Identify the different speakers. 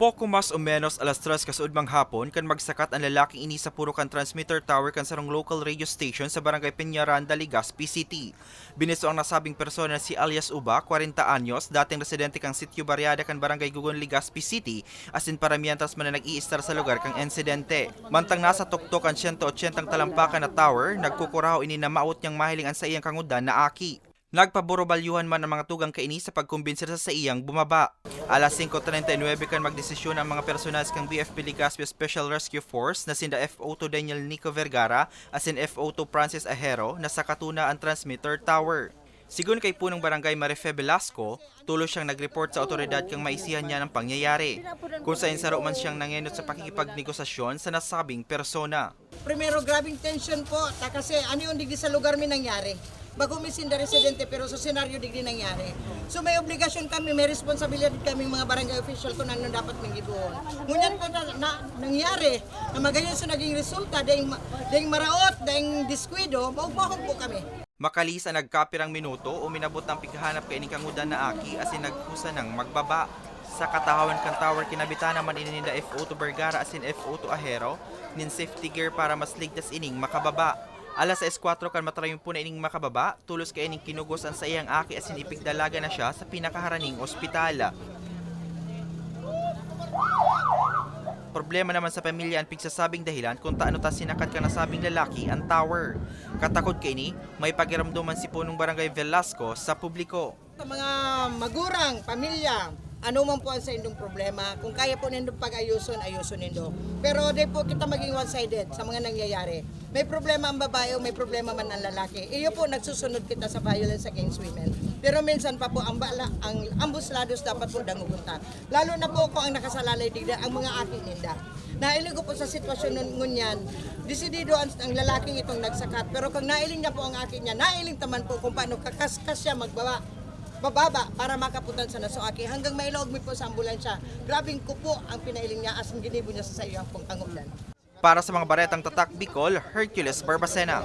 Speaker 1: Poko mas o menos alas 3 kasuudmang hapon kan magsakat ang lalaking ini sa puro kan transmitter tower kan sarong local radio station sa barangay Peñaranda, Legazpi City. Biniso ang nasabing persona si alias Uba, 40 anyos, dating residente kang sitio Barriada kan barangay Gugon, Legazpi City, asin paramiantas man na nag-iistar sa lugar kang insidente. Mantang nasa tuktok ang 180 talampakan na tower, nagkukuraho ini na maut niyang mahiling ang sa iyang kangudan na aki. Nagpaborobalyuhan man ang mga tugang kaini sa pagkumbinsir sa sa iyang bumaba. Alas 5.39 kan magdesisyon ang mga personal kang BFP Legazpi Special Rescue Force na sinda FO2 Daniel Nico Vergara as in FO2 Francis Ahero na sa katuna ang transmitter tower. Sigun kay punong barangay Marife Velasco, tulos siyang nag-report sa otoridad kang maisihan niya ng pangyayari. Kung sa insaro man siyang nangenot sa pakikipagnegosasyon sa nasabing persona.
Speaker 2: Primero, grabing tension po. Ta kasi ano yung digdi sa lugar mi nangyari. Bago mi sinda residente pero sa senaryo digdi nangyari. So may obligasyon kami, may responsibilidad kami mga barangay official kung ano dapat manggibuon. Ngunyan po na, na, nangyari na magayon sa naging resulta dahil, ma- dahil maraot, dahil diskwido, maugmahon po kami.
Speaker 1: Makalisa nagkapirang minuto o minabot ng pighanap kay ining kangudan na aki as in nagkusa ng magbaba. Sa katahawan kan tower kinabitan naman ininda FO2 Vergara as in FO2 Ahero nin safety gear para mas ligtas ining makababa. Alas 4 kan matrayon po na ining makababa, tulos kay ining kinugos ang sa iyang aki as in ipigdalaga na siya sa pinakaharaning ospital. Problema naman sa pamilya ang pigsasabing dahilan kung taano ta sinakat ka nasabing lalaki ang tower. Katakot kay ni, may pagiramduman si punong barangay Velasco sa publiko.
Speaker 2: Sa mga magurang, pamilya, ano man po ang sa indong problema, kung kaya po nindong pag-ayuson, ayuson nindo. Pero di po kita maging one-sided sa mga nangyayari. May problema ang babae o may problema man ang lalaki. Iyo po nagsusunod kita sa violence against women. Pero minsan pa po ang, bala, ang ambuslados dapat po dangugunta. Lalo na po kung ang nakasalalay digda ang mga aking ninda. Nailing ko po sa sitwasyon nun ngunyan, desidido ang, ang lalaking itong nagsakat. Pero kung nailing niya po ang akin niya, nailing taman po kung paano kakaskas siya magbaba bababa para makaputan sa nasuaki hanggang mailog mi po sa ambulansya. Grabing kupo ang pinailing niya as ang ginibo niya sa iyo pong kangulan.
Speaker 1: Para sa mga baretang tatak Bicol, Hercules Barbacena.